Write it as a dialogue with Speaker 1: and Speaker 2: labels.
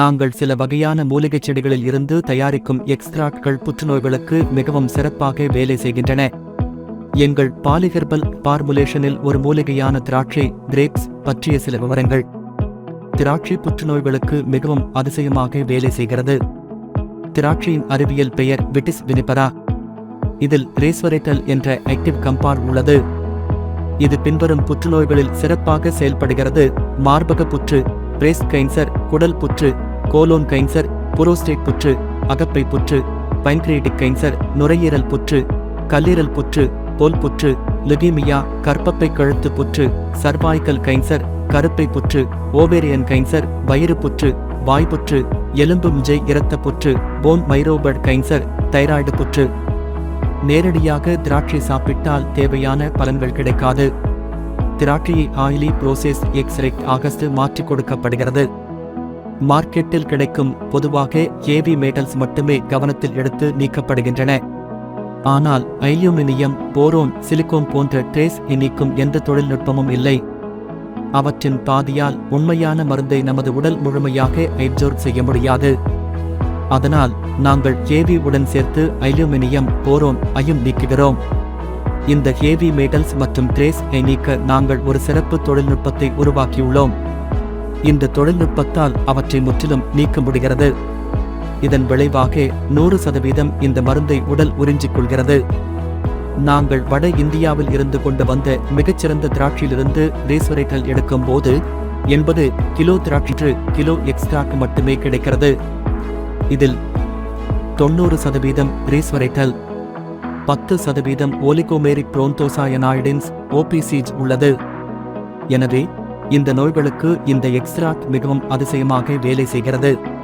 Speaker 1: நாங்கள் சில வகையான மூலிகைச் செடிகளில் இருந்து தயாரிக்கும் எக்ஸ்ட்ராக்ட்கள் புற்றுநோய்களுக்கு மிகவும் சிறப்பாக வேலை செய்கின்றன. எங்கள் பாலிஹெர்பல் பார்முலேஷனில் ஒரு மூலிகையான திராட்சை கிரேப்ஸ் பற்றிய சில விவரங்கள். திராட்சை புற்றுநோய்களுக்கு மிகவும் அதிசயமாக வேலை செய்கிறது. திராட்சையின் அறிவியல் பெயர் விட்டிஸ் வினிபரா. இதில் ரேஸ்வரேட்டல் என்ற ஆக்டிவ் கம்பார் உள்ளது. இது பின்வரும் புற்றுநோய்களில் சிறப்பாக செயல்படுகிறது. மார்பக புற்று பிரேஸ்ட் கைன்சர் குடல் புற்று கோலோன் கைன்சர் புரோஸ்டேட் புற்று அகப்பை புற்று பைன்கிரேட்டிக் கைன்சர் நுரையீரல் புற்று கல்லீரல் புற்று போல் புற்று லுகிமியா கற்பப்பை கழுத்து புற்று சர்வாய்க்கல் கைன்சர் கருப்பை புற்று ஓவேரியன் கைன்சர் வயிறு புற்று வாய் புற்று எலும்பு முஞ்சை இரத்த புற்று போன் மைரோபர்ட் கைன்சர் தைராய்டு புற்று. நேரடியாக திராட்சை சாப்பிட்டால் தேவையான பலன்கள் கிடைக்காது. திராட்சையை ஆயிலி ப்ரோசேஸ் எக்ஸ்ரேக் ஆகஸ்ட் மாற்றிக் கொடுக்கப்படுகிறது. மார்க்கெட்டில் கிடைக்கும் பொதுவாக ஏவி மேட்டல்ஸ் மட்டுமே கவனத்தில் எடுத்து நீக்கப்படுகின்றன. ஆனால் அலுமினியம் போரோன் சிலிக்கோன் போன்ற ட்ரேஸ் நீக்கும் எந்த தொழில்நுட்பமும் இல்லை. அவற்றின் பாதியால் உண்மையான மருந்தை நமது உடல் முழுமையாக அப்சர்வ் செய்ய முடியாது. அதனால் நாங்கள் ஹேவி உடன் சேர்த்து அலுமினியம் போரோன் ஐயும் நீக்குகிறோம். இந்த ஹேவி மெட்டல்ஸ் மற்றும் ட்ரேஸ் ஐ நீக்க நாங்கள் ஒரு சிறப்பு தொழில்நுட்பத்தை உருவாக்கியுள்ளோம். இந்த தொழில்நுட்பத்தால் அவற்றை முற்றிலும் நீக்க முடிகிறது இதன் விளைவாக நூறு சதவீதம் இந்த மருந்தை உடல் உறிஞ்சிக் கொள்கிறது. நாங்கள் வட இந்தியாவில் இருந்து கொண்டு வந்த மிகச்சிறந்த திராட்சையிலிருந்து ரேசுரைகள் எடுக்கும் போது எண்பது கிலோ திராட்சை கிலோ எக்ஸ்ட்ராக்கு மட்டுமே கிடைக்கிறது. இதில் தொண்ணூறு சதவீதம் ரேஸ்வரைட்டல் பத்து சதவீதம் ஓலிகோமேரிக் புரோந்தோசாயனாய்டின்ஸ் ஓபிசிஜ் உள்ளது. எனவே இந்த நோய்களுக்கு இந்த எக்ஸ்ட்ராக்ட் மிகவும் அதிசயமாக வேலை செய்கிறது.